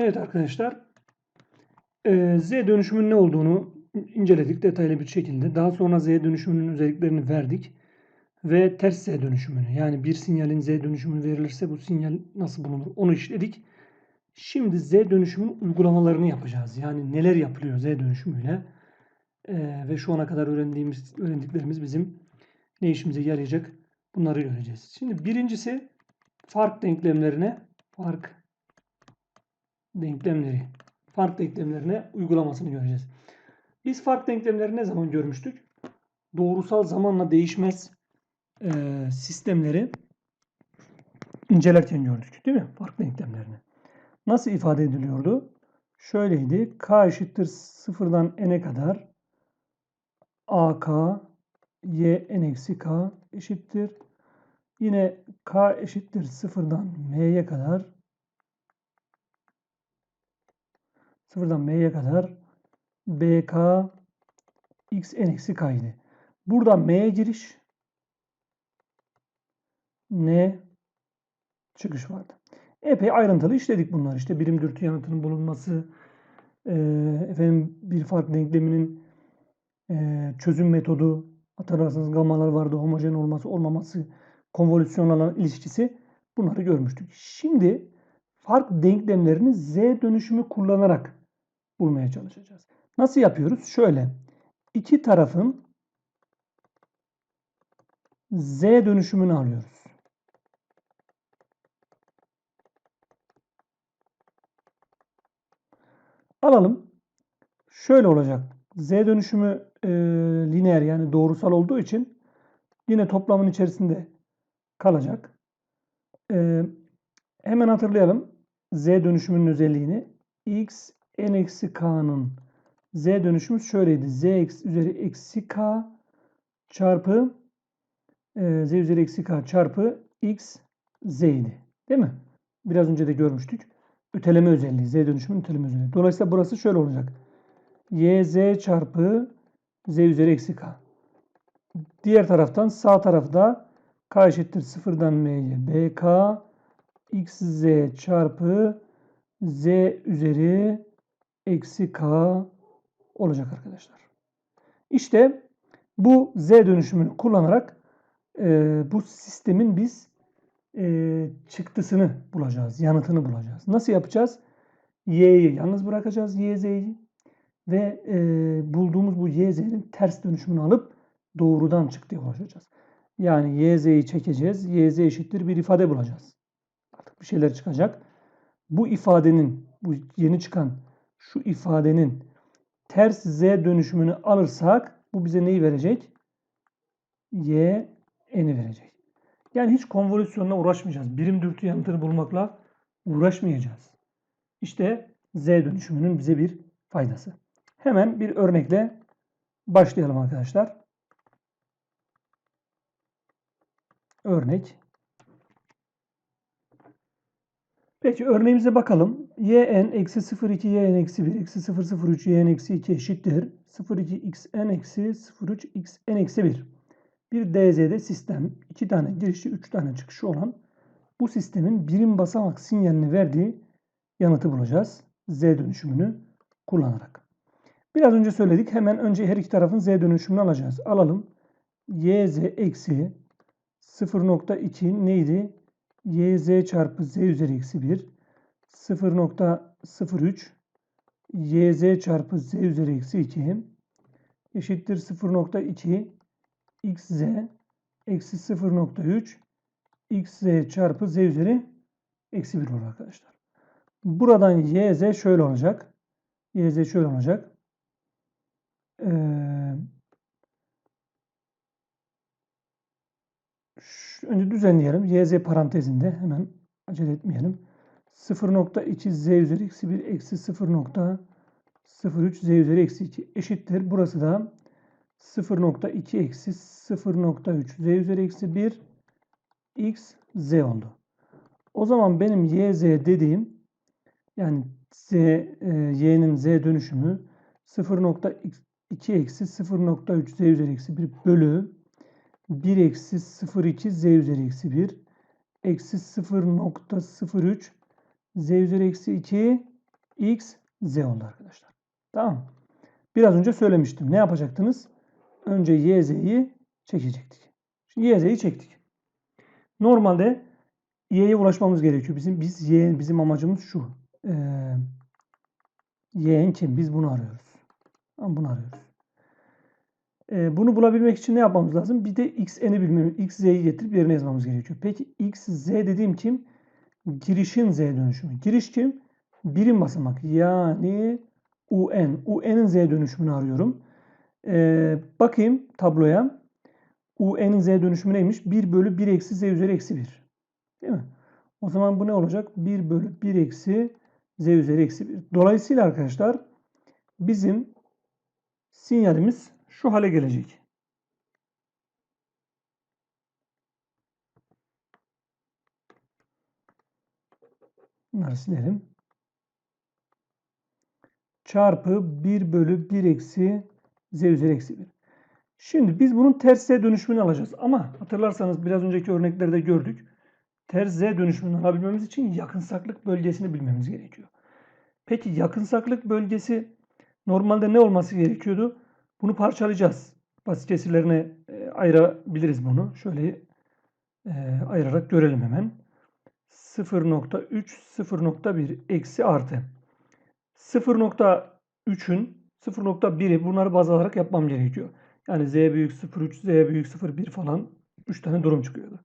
Evet arkadaşlar. eee, Z dönüşümün ne olduğunu inceledik detaylı bir şekilde. Daha sonra Z dönüşümünün özelliklerini verdik. Ve ters Z dönüşümünü yani bir sinyalin Z dönüşümü verilirse bu sinyal nasıl bulunur onu işledik. Şimdi Z dönüşümün uygulamalarını yapacağız. Yani neler yapılıyor Z dönüşümüyle. Eee, ve şu ana kadar öğrendiğimiz öğrendiklerimiz bizim ne işimize yarayacak bunları göreceğiz. Şimdi birincisi fark denklemlerine fark denklemleri fark denklemlerine uygulamasını göreceğiz. Biz fark denklemleri ne zaman görmüştük? Doğrusal zamanla değişmez eee, sistemleri incelerken gördük. Değil mi? Fark denklemlerini. Nasıl ifade ediliyordu? Şöyleydi. K eşittir sıfırdan n'e kadar AK y n eksi k eşittir. Yine k eşittir sıfırdan m'ye kadar sıfırdan m'ye kadar bk x n eksi k idi. Burada m'ye giriş n çıkış vardı. Epey ayrıntılı işledik bunlar. İşte birim dürtü yanıtının bulunması, eee, efendim bir fark denkleminin eee, çözüm metodu, hatırlarsanız gammalar vardı, homojen olması olmaması, konvolüsyonlarla ilişkisi bunları görmüştük. Şimdi fark denklemlerini z dönüşümü kullanarak bulmaya çalışacağız. Nasıl yapıyoruz? Şöyle. iki tarafın z dönüşümünü alıyoruz. Alalım. Şöyle olacak. Z dönüşümü e, lineer yani doğrusal olduğu için yine toplamın içerisinde kalacak. E, hemen hatırlayalım. Z dönüşümünün özelliğini. x n eksi k'nın z dönüşümü şöyleydi. z eksi, üzeri eksi k çarpı e, z üzeri eksi k çarpı x z idi. Değil mi? Biraz önce de görmüştük. Öteleme özelliği. Z dönüşümünün öteleme özelliği. Dolayısıyla burası şöyle olacak. yz çarpı z üzeri eksi k. Diğer taraftan sağ tarafta k eşittir sıfırdan m'ye bk xz çarpı z üzeri eksi k olacak arkadaşlar. İşte bu z dönüşümünü kullanarak e, bu sistemin biz e, çıktısını bulacağız, yanıtını bulacağız. Nasıl yapacağız? y'yi yalnız bırakacağız yz'yi ve e, bulduğumuz bu yz'nin ters dönüşümünü alıp doğrudan çıktıya ulaşacağız. Yani yz'yi çekeceğiz. yz eşittir bir ifade bulacağız. Artık bir şeyler çıkacak. Bu ifadenin, bu yeni çıkan şu ifadenin ters z dönüşümünü alırsak bu bize neyi verecek? y n'i verecek. Yani hiç konvolüsyonla uğraşmayacağız. Birim dürtü yanıtını bulmakla uğraşmayacağız. İşte z dönüşümünün bize bir faydası. Hemen bir örnekle başlayalım arkadaşlar. Örnek. Peki örneğimize bakalım. Yn eksi 0,2 yn eksi 1 eksi 0,03 yn eksi 2 eşittir. 0,2 xn eksi 0,3 xn eksi 1. Bir DZ'de sistem 2 tane girişi 3 tane çıkışı olan bu sistemin birim basamak sinyalini verdiği yanıtı bulacağız. Z dönüşümünü kullanarak. Biraz önce söyledik. Hemen önce her iki tarafın Z dönüşümünü alacağız. Alalım. YZ eksi 0.2 neydi? YZ çarpı Z üzeri eksi 1 0.03 YZ çarpı Z üzeri eksi 2 eşittir 0.2 xz eksi 0.3 xz çarpı z üzeri eksi 1 olur arkadaşlar. Buradan yz şöyle olacak. yz şöyle olacak. Ee, önce düzenleyelim. yz parantezinde hemen acele etmeyelim. 0.2 z üzeri eksi 1 eksi 0.03 z üzeri eksi 2 eşittir. Burası da 0.2 eksi 0.3 z üzeri eksi 1 x z oldu. O zaman benim y z dediğim yani z e, y'nin z dönüşümü 0.2 eksi 0.3 z üzeri eksi 1 bölü 1 eksi 0.2 z üzeri eksi 1 eksi 0.03 z üzeri eksi 2 x, z oldu arkadaşlar. Tamam? Biraz önce söylemiştim. Ne yapacaktınız? Önce y, z'yi çekecektik. Şimdi y, z'yi çektik. Normalde y'ye ulaşmamız gerekiyor. Bizim biz y bizim amacımız şu. Ee, y'nin kim? Biz bunu arıyoruz. Tamam, bunu arıyoruz. Ee, bunu bulabilmek için ne yapmamız lazım? Bir de xn'i bilmemiz, x, z'yi getirip yerine yazmamız gerekiyor. Peki x, z dediğim kim? Girişin z dönüşümü. Giriş kim? Birim basamak. Yani un. un'in z dönüşümünü arıyorum. Ee, bakayım tabloya. un'in z dönüşümü neymiş? 1 bölü 1 eksi z üzeri eksi 1. Değil mi? O zaman bu ne olacak? 1 bölü 1 eksi z üzeri eksi 1. Dolayısıyla arkadaşlar bizim sinyalimiz şu hale gelecek. Bunları silelim. Çarpı 1 bölü 1 eksi z üzeri eksi 1. Şimdi biz bunun ters z dönüşümünü alacağız. Ama hatırlarsanız biraz önceki örneklerde gördük. Ters z dönüşümünü alabilmemiz için yakınsaklık bölgesini bilmemiz gerekiyor. Peki yakınsaklık bölgesi normalde ne olması gerekiyordu? Bunu parçalayacağız. Basit kesirlerine e, ayırabiliriz bunu. Şöyle e, ayırarak görelim hemen. 0.3, 0.1 eksi artı. 0.3'ün 0.1'i bunları baz alarak yapmam gerekiyor. Yani z büyük 0.3, z büyük 0.1 falan 3 tane durum çıkıyordu.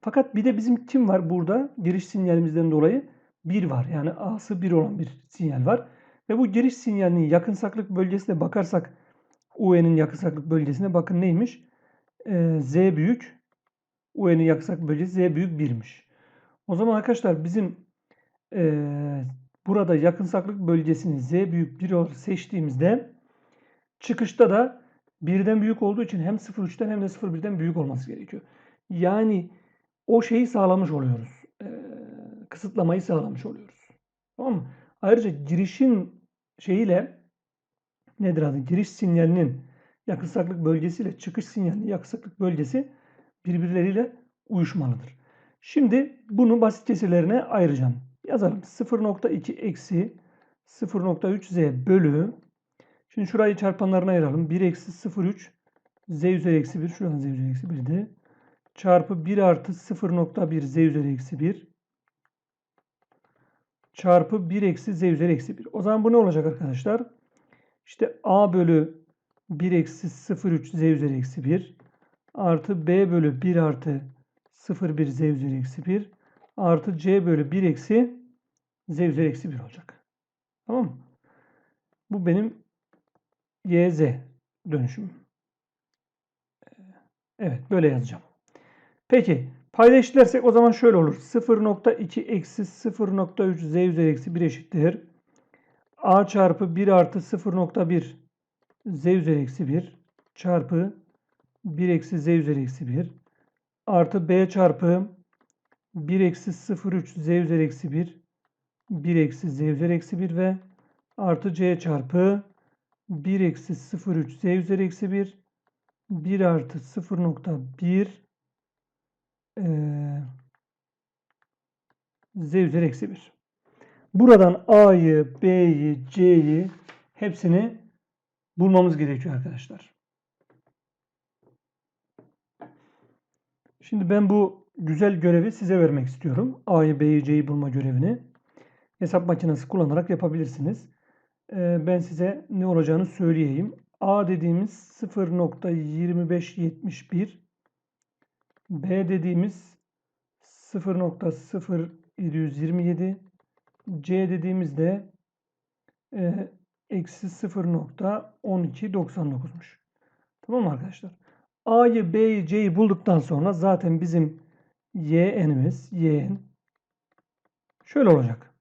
Fakat bir de bizim kim var burada? Giriş sinyalimizden dolayı 1 var. Yani a'sı 1 olan bir sinyal var. Ve bu giriş sinyalinin yakınsaklık bölgesine bakarsak UE'nin yakınsaklık bölgesine bakın neymiş? Ee, Z büyük. UE'nin yakınsaklık bölgesi Z büyük 1'miş. O zaman arkadaşlar bizim e, burada yakınsaklık bölgesini Z büyük 1 olarak seçtiğimizde çıkışta da birden büyük olduğu için hem 0.3'ten hem de 0.1'den büyük olması gerekiyor. Yani o şeyi sağlamış oluyoruz. E, kısıtlamayı sağlamış oluyoruz. Tamam mı? Ayrıca girişin şeyiyle nedir adı? Giriş sinyalinin yakınsaklık bölgesi ile çıkış sinyalinin yakınsaklık bölgesi birbirleriyle uyuşmalıdır. Şimdi bunu basit kesirlerine ayıracağım. Yazalım. 0.2 eksi 0.3 z bölü Şimdi şurayı çarpanlarına ayıralım. 1 eksi 0.3 z üzeri eksi 1. Şuradan z üzeri eksi 1'di. Çarpı 1 artı 0.1 z üzeri eksi 1. Çarpı 1 eksi z üzeri eksi 1. O zaman bu ne olacak arkadaşlar? İşte a bölü 1 eksi 0,3 z üzeri eksi 1 artı b bölü 1 artı 0,1 z üzeri eksi 1 artı c bölü 1 eksi z üzeri eksi 1 olacak. Tamam mı? Bu benim y z dönüşüm. Evet böyle yazacağım. Peki payda eşitlersek o zaman şöyle olur. 0.2 eksi 0.3 z üzeri eksi 1 eşittir a çarpı 1 artı 0.1 z üzeri eksi 1 çarpı 1 eksi z üzeri eksi 1 artı b çarpı 1 eksi 0.3 z üzeri eksi 1 1 eksi z üzeri eksi 1 ve artı c çarpı 1 eksi 0.3 z üzeri eksi 1 1 artı 0.1 e, z üzeri eksi 1. Buradan A'yı, B'yi, C'yi hepsini bulmamız gerekiyor arkadaşlar. Şimdi ben bu güzel görevi size vermek istiyorum. A'yı, B'yi, C'yi bulma görevini. Hesap makinesi kullanarak yapabilirsiniz. Ee, ben size ne olacağını söyleyeyim. A dediğimiz 0.2571 B dediğimiz 0.0727 C dediğimizde e, eksi 0.1299'muş. Tamam mı arkadaşlar? A'yı, B'yi, C'yi bulduktan sonra zaten bizim y'n'imiz, y'en şöyle olacak.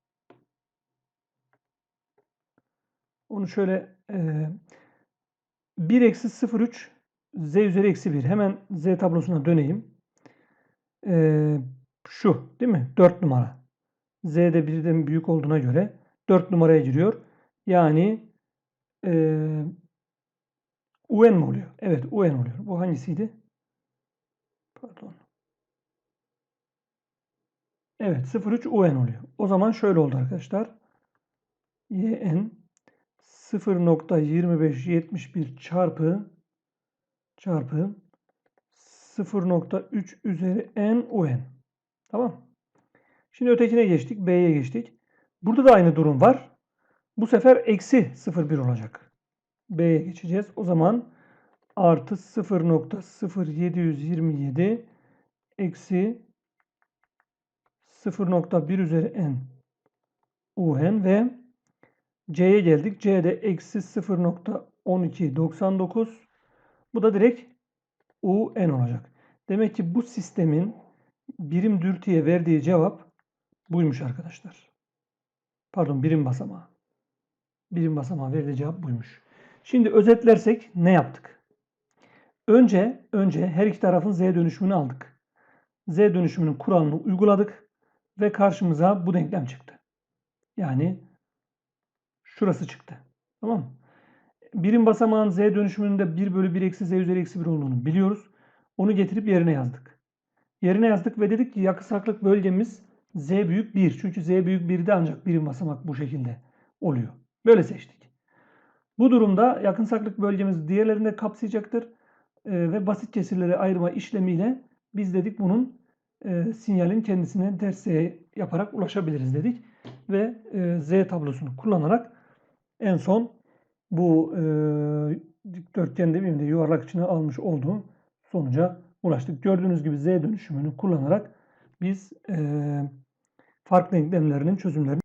Onu şöyle e, 1 eksi 0,3 z üzeri eksi 1. Hemen z tablosuna döneyim. E, şu değil mi? 4 numara. Z de birden büyük olduğuna göre 4 numaraya giriyor. Yani e, UN mi oluyor? Evet UN oluyor. Bu hangisiydi? Pardon. Evet 03 UN oluyor. O zaman şöyle oldu arkadaşlar. yn 0.2571 çarpı çarpı 0.3 üzeri n un. Tamam. Şimdi ötekine geçtik. B'ye geçtik. Burada da aynı durum var. Bu sefer eksi 0,1 olacak. B'ye geçeceğiz. O zaman artı 0.0727 eksi 0.1 üzeri n un ve c'ye geldik. c'de eksi 0.1299 bu da direkt un olacak. Demek ki bu sistemin birim dürtüye verdiği cevap buymuş arkadaşlar. Pardon birim basamağı. Birim basamağı verdiği cevap buymuş. Şimdi özetlersek ne yaptık? Önce önce her iki tarafın z dönüşümünü aldık. Z dönüşümünün kuralını uyguladık ve karşımıza bu denklem çıktı. Yani şurası çıktı. Tamam mı? Birim basamağın z dönüşümünde 1 bölü 1 eksi z üzeri eksi 1 olduğunu biliyoruz. Onu getirip yerine yazdık. Yerine yazdık ve dedik ki yakısaklık bölgemiz z büyük 1. Çünkü z büyük 1'de ancak birim basamak bu şekilde oluyor. Böyle seçtik. Bu durumda yakınsaklık bölgemiz diğerlerinde kapsayacaktır. Ee, ve basit kesirleri ayırma işlemiyle biz dedik bunun e, sinyalin kendisine ters z yaparak ulaşabiliriz dedik. Ve e, z tablosunu kullanarak en son bu e, dikdörtgen demeyeyim de yuvarlak içine almış olduğum sonuca ulaştık. Gördüğünüz gibi z dönüşümünü kullanarak biz e, farklı denklemlerinin çözümlerini